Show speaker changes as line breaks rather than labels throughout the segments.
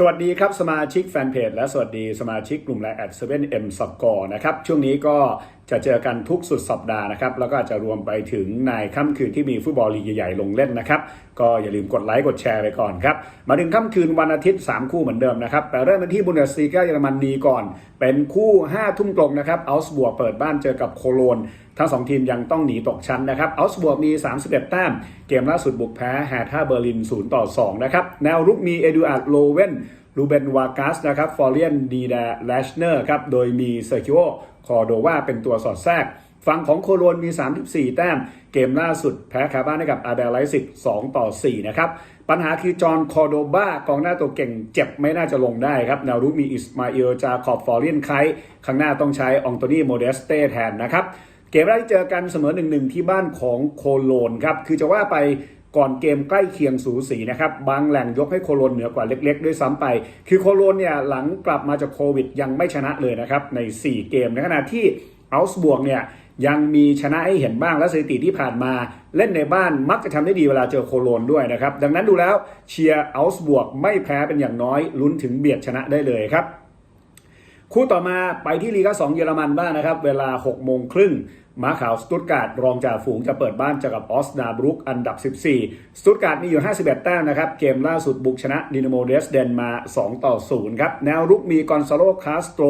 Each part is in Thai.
สวัสดีครับ สมาชิกแฟนเพจและสวัสดีสมาชิกกลุ่มไลน์แอดเซเว่นเอ็มสกอร์นะครับ ช่วงนี้ก็ จะเจอกันทุกสุดสัปดาห์นะครับ แล้วก็จจะรวมไปถึงในค่ำคืนที่มีฟุตบอลลีกใหญ่ๆลงเล่นนะครับ ก็อย่าลืมกดไลค์กดแชร์ไปก่อนครับ มาถึงค่ำคืนวันอาทิตย์ 3 คู่เหมือนเดิมนะครับแต่เริ่มกันที่บุนเดสลีกาเยอรมนีก่อน เป็นคู่5ทุ่มตรงนะครับอัลส์บวเปิดบ้านเจอกับโคโลนทั้ง 2 ทีมยังต้องหนีตกชั้นนะครับอัลส์บวมี 31 แต้ม เกมล่าสุดบุกแพ้แฮท่าเบอร์ลิน0ต่อ2นะครับแนวรุกมีเอดูอาร์ดโลเวน ลูเบนวากัสนะครับฟอร์เลียนดีแดแลชเนอร์ครับโดยมีเซอร์คิโอคอโดวาเป็นตัวสอดแทรกฝั่งของโคโลนมี 34 แต้ม เกมล่าสุดแพ้คาบ้านให้กับอาเบลไลซิก2ต่อ 4 นะครับ ปัญหาคือจอห์นคอโดบากองหน้าตัวเก่งเจ็บไม่น่าจะลงได้ครับแนวรุกมีอิสมาอิลจาคอบฟอร์เลียนไคข้างหน้าต้องใช้องโตนีโมเดสเต้แทนนะครับ เกมแรกที่เจอกันเสมอหนึ่งหนึ่งที่บ้านของโคโลนครับ คือจะว่าไป ก่อนเกมใกล้เคียงสูสีนะครับ บางแหล่งยกให้โคโลนเหนือกว่าเล็กๆ ด้วยซ้ำไป คือโคโลนเนี่ยหลังกลับมาจากโควิดยังไม่ชนะเลยนะครับ ใน 4 เกม ในขณะที่อัลส์บวกเนี่ยยังมีชนะให้เห็นบ้างและสถิติที่ผ่านมาเล่นในบ้านมักจะทำได้ดีเวลาเจอโคโลนด้วยนะครับ ดังนั้นดูแล้วเชียร์อัลส์บวกไม่แพ้เป็นอย่างน้อยลุ้นถึงเบียดชนะได้เลยครับ คู่ต่อมาไปที่ลีกา2เยอรมันบ้างนะครับ เวลา6โมงครึ่งม้าขาวสตุตการ์ดรองจ่าฝูงจะเปิดบ้านเจอกับออสนาบรุกอันดับ 14 สตุตการ์ดมีอยู่ 51 แต้มนะครับ เกมล่าสุดบุกชนะดินาโมเดสเดนมา 2 ต่อ 0 ครับ แนวรุกมีกอนซาโลคาสโตร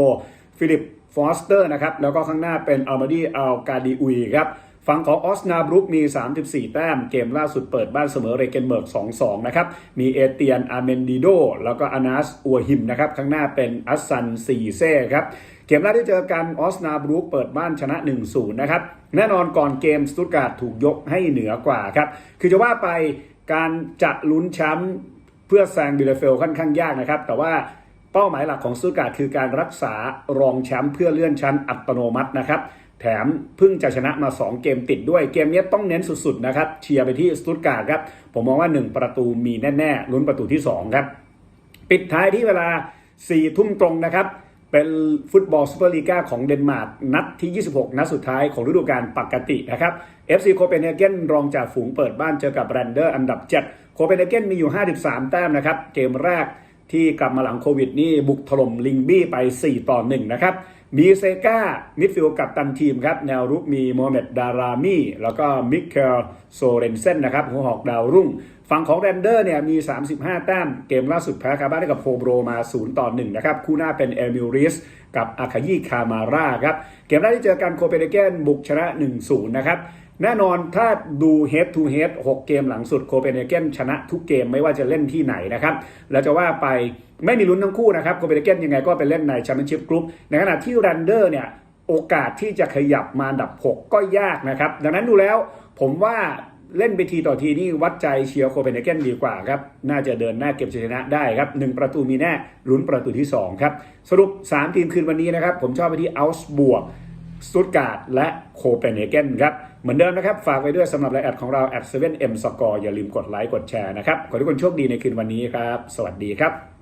ฟิลิปฟอสเตอร์นะครับ แล้วก็ข้างหน้าเป็นอัลมาดีอัลกาดิอุยครับ ฝั่งของออสนาบรุกมี 34 แต้ม เกมล่าสุดเปิดบ้านเสมอเรเกนเบิร์ก 2-2 นะครับ มีเอเตียน อาเมนดิโด แล้วก็อานัสอัวหิม นะครับ ข้างหน้าเป็นอัสซัน ซีเซ่ครับ เกมแรกที่เจอกันออสนาบรุกเปิดบ้านชนะ 1-0 นะครับ แน่นอนก่อนเกมสตุตการ์ดถูกยกให้เหนือกว่าครับ คือจะว่าไปการจะลุ้นแชมป์เพื่อแซงบิลเฟลค่อนข้างยากนะครับ แต่ว่า ป้าหมายหลักของสตุตการ์ดคือการรักษารองแชมป์เพื่อเลื่อนชั้นอัตโนมัตินะครับ แถมเพิ่งจะชนะมา 2 เกมติดด้วยเกมนี้ต้องเน้นสุดๆนะครับเชียร์ไปที่สตุตการ์ดครับ ผมมองว่า 1 ประตูมีแน่ๆลุ้นประตูที่ 2 ครับ ปิดท้ายที่เวลา 4 ทุ่มตรงนะครับเป็นฟุตบอลซูเปอร์ลีกาของเดนมาร์กนัดที่ 26 นัดสุดท้ายของฤดูกาลปกตินะครับ FC โคเปนเฮเกนรองจากฝูงเปิดบ้านเจอกับแรนเดอร์อันดับ 7 โคเปนเฮเกนมีอยู่ 53 แต้มนะครับ เกมแรก ที่กลับมาหลังโควิดนี่บุกถล่มลิงบี้ไป 4 ต่อ 1 นะครับ มีเซกามิดฟิลกับตันทีมครับ แนวรุกมีโมฮัมเหม็ดดารามี แล้วก็มิเคลโซเรนเซนนะครับหัวหอกดาวรุ่ง ฝั่งของแรนเดอร์เนี่ยมี 35 แต้ม เกมล่าสุดแพ้คาบ้านให้กับโฟโบรมา 0 ต่อ 1 นะครับ คู่หน้าเป็นเอมิลริสกับอาคายิคามาร่าครับ เกมแรกที่เจอกันโคเปนเฮเกนบุกชนะ 1-0 นะครับแน่นอนถ้าดู head to head 6เกมหลังสุดโคเปนเฮเกนชนะทุกเกมไม่ว่าจะเล่นที่ไหนนะครับ แล้วจะว่าไปไม่มีลุ้นทั้งคู่นะครับโคเปนเฮเกนยังไงก็ไปเล่นในแชมเปี้ยนชิพกรุ๊ปในขณะที่แรนเดอร์เนี่ยโอกาสที่จะขยับมาดับ 6 ก็ยากนะครับ ดังนั้นดูแล้วผมว่า เล่นไปทีต่อทีนี่วัดใจเชียร์โคเปนเฮเกนดีกว่าครับ น่าจะเดินหน้าเก็บชัยชนะได้ครับ 1 ประตูมีแน่ลุ้นประตูที่ 2 ครับ สรุป 3 ทีมคืนวันนี้นะครับ ผมชอบไปที่อัลส์บวกสตุตการ์ดและโคเปนเฮเกนครับ เหมือนเดิมนะครับ ฝากไว้ด้วยสำหรับไลน์แอดของเรา at 7m score อย่าลืมกดไลค์กดแชร์นะครับ ขอให้ทุกคนโชคดีในคืนวันนี้ครับ สวัสดีครับ